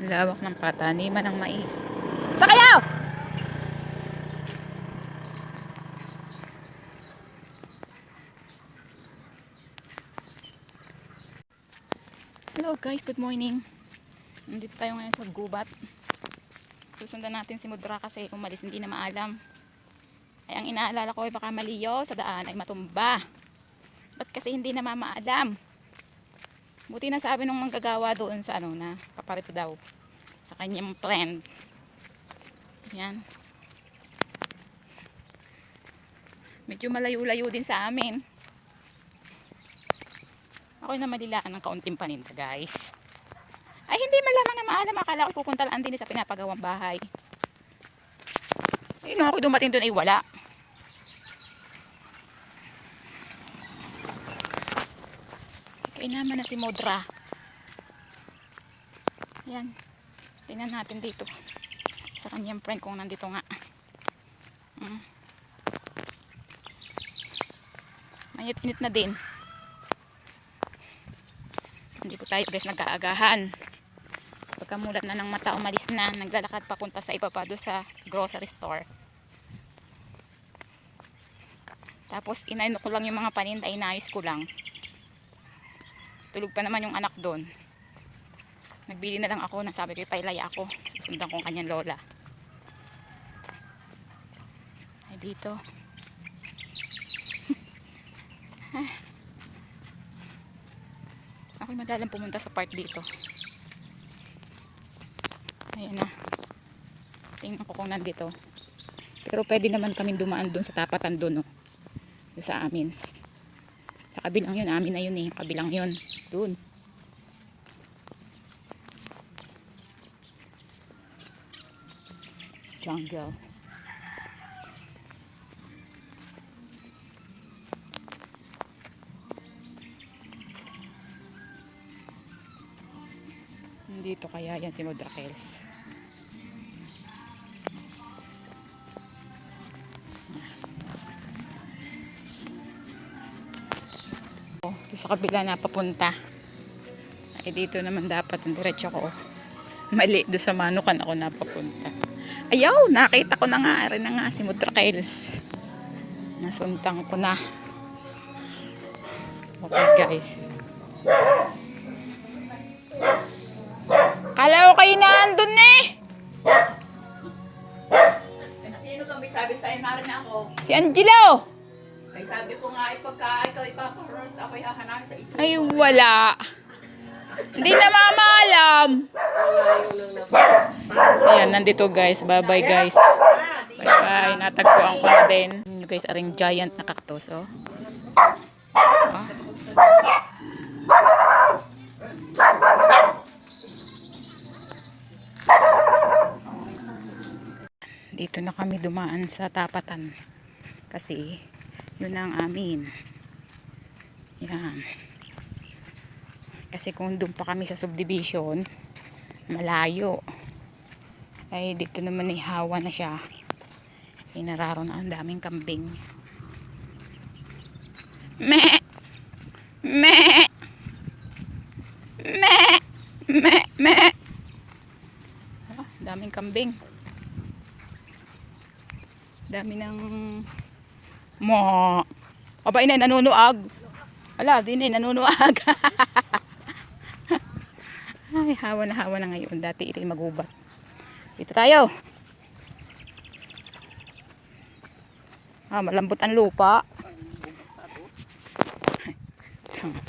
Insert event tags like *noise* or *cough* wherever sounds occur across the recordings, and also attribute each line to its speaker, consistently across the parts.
Speaker 1: Lawak ng pataniman ng mais. Sa kayo! Hello guys, good morning. Nandito tayo ngayon sa gubat. Susundan natin si Mudra kasi umalis hindi na maalam. Ay ang inaalala ko ay baka maliyo sa daan ay matumba. Ba't kasi hindi na mamaalam? Buti na sabi nung manggagawa doon sa ano na paparito daw sa kanyang trend. Yan. Medyo malayo-layo din sa amin. Ako'y na malilaan ng kaunting paninda guys. Ay hindi malaman na maalam. Akala ko pupunta lang din sa pinapagawang bahay. Eh nung ako dumating doon ay wala. Kaya naman na si Modra. Ayan. Tingnan natin dito. Sa kanyang friend kung nandito nga. Mm. Mainit-init na din. Hindi po tayo guys nagkaagahan. Pagkamulat na ng mata, umalis na. Naglalakad papunta sa iba pa doon sa grocery store. Tapos inaino ko lang yung mga paninda, inayos ko lang. Tulog pa naman yung anak doon. Nagbili na lang ako, nasabi ko ipailaya ako. Sundan ko ang kanyang lola. Ay dito. *laughs* Ako'y madalang pumunta sa park dito. Ayan na. Tingnan ko kung nandito. Pero pwede naman kami dumaan doon sa tapatan doon, no? Doon sa amin. Sa kabilang yun, amin na yun eh. Kabilang yun. Doon. Jungle. Dito kaya yan si Modrakels. Sa kabila na papunta. Ay dito naman dapat ang diretso ko. Mali do sa manukan ako napapunta. Ayaw, nakita ko na nga rin na nga si Modrakels. Nasuntang ko na. Okay guys. Kala ko kayo na andun eh.
Speaker 2: Eh, Sino ka may sabi sa'yo, narin na ako?
Speaker 1: Si Angelo.
Speaker 2: Sabi ko nga, ay pagka ikaw ipaparot, ako hahanapin sa ito.
Speaker 1: Ay wala. Hindi na mama alam. Ayan, nandito guys. Bye bye guys. Bye bye. Natagpuan ko na din. Yun guys, aring giant na cactus. Oh. Oh. Dito na kami dumaan sa tapatan. Kasi, yun ang amin. Yan. Kasi kung doon pa kami sa subdivision, malayo. Ay dito naman ay hawa na siya. Ay nararo na ang daming kambing. Me! Me! Me! Me! Me! Ah, daming kambing. Dami ng mo. Aba, inay, nanunuag. Ala, di na, nanunuag. *laughs* Ay, hawa na hawa na ngayon. Dati ito'y magubat. Dito tayo. Ah, malambot ang lupa.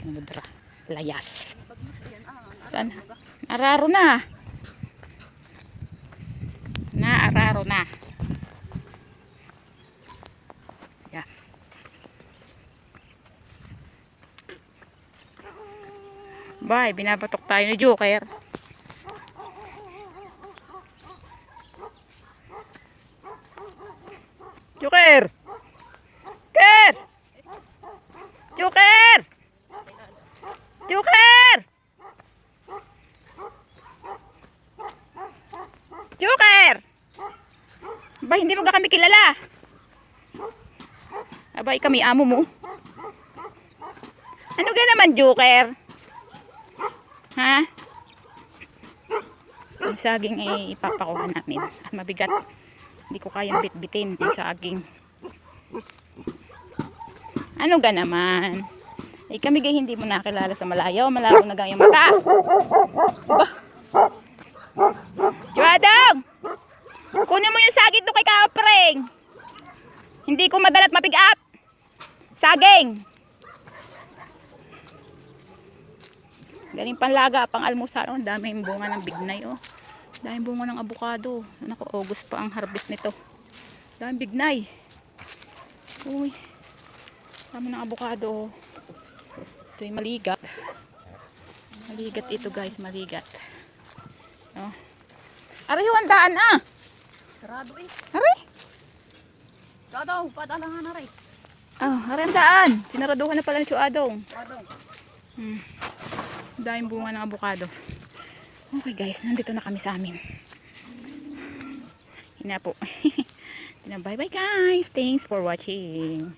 Speaker 1: Mudra. Layas. Saan? Araro na. Naararo na. Bye, binabatok tayo ni Joker. Joker! Joker! Joker! Joker! Joker! Ba, hindi mo ka kami kilala. Abay, kami amo mo. Ano ka naman, Joker? Ha? Yung saging ay ipapakuha namin. At mabigat. Hindi ko kayang bitbitin yung saging. Ano ga naman? Eh kami gay hindi mo nakilala sa malayo. Malabo na gang yung mata. Ba? Chuadong! Kunin mo yung saging to kay Kapring. Hindi ko madalat mapigat. Saging! Galing panlaga, pang almusal. Oh, daming bunga ng bignay. Oh. Daming bunga ng abukado. Naku, August pa ang harvest nito. Daming bignay. Uy. Dami ng abukado. Oh. Ito yung maligat. Maligat ito guys, maligat. Oh. Aray, yung daan ah.
Speaker 2: Sarado eh.
Speaker 1: Aray.
Speaker 2: Sarado, padalangan na rin.
Speaker 1: Ah, aray ang daan. Sinaraduhan na pala ng Chuadong.
Speaker 2: Sarado.
Speaker 1: Hmm. Daming bunga ng avocado. Okay guys, nandito na kami sa amin. Hina po. *laughs* bye bye guys. Thanks for watching.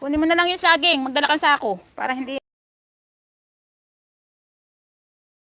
Speaker 1: Kunin mo na lang yung saging. Magdala ka sa ako. Para hindi